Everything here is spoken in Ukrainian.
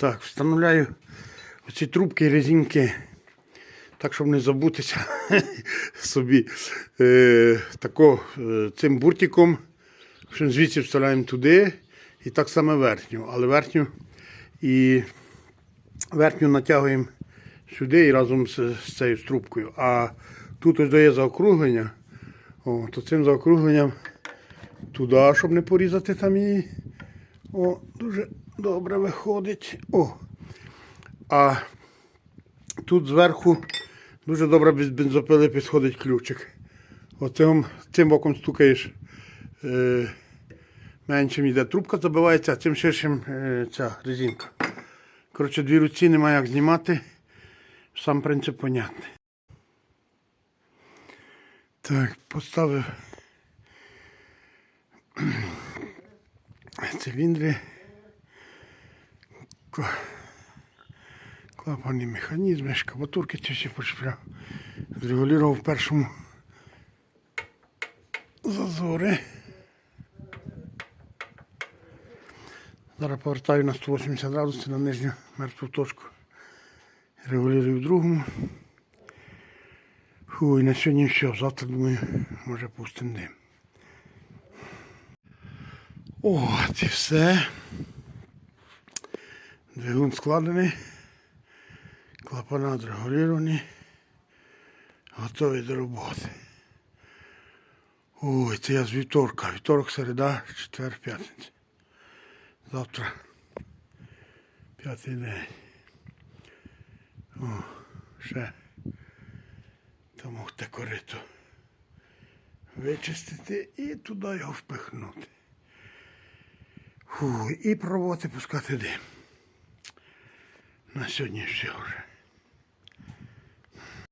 Так, встановляю оці трубки резинки, так, щоб не забутися собі. Е, тако, е, цим буртиком, звідси вставляємо туди, і так само верхню. Але верхню і верхню натягуємо сюди і разом з, з цією трубкою. А тут ось дає заокруглення. О, то цим заокругленням туди, щоб не порізати там її. О, дуже добре виходить. О. А тут зверху дуже добре без бензопили підходить ключик. Оцим цим боком стукаєш. Е, меншим йде трубка забивається, а цим ширшим е, ця резинка. Коротше, дві руці немає як знімати. Сам принцип понятний. Так, поставив циліндри. Клапанні механізми, шкабатурки ці всі почепляв. Зрегулював в першому зазори. Зараз повертаю на 180 градусів на нижню мертву точку. Регулюю в другому. Фу, і на сьогодні все. Завтра думаю, може пустим дим. От і все. Двигун складений. Клапана отрегуліровані. Готові до роботи. Ой, це я з вівторка. Вівторок, середа, четвер, п'ятниця. Завтра п'ятий день. О, ще тому те корито вичистити і туди його впихнути. Фу, і проводити пускати дим. На сьогодні все вже.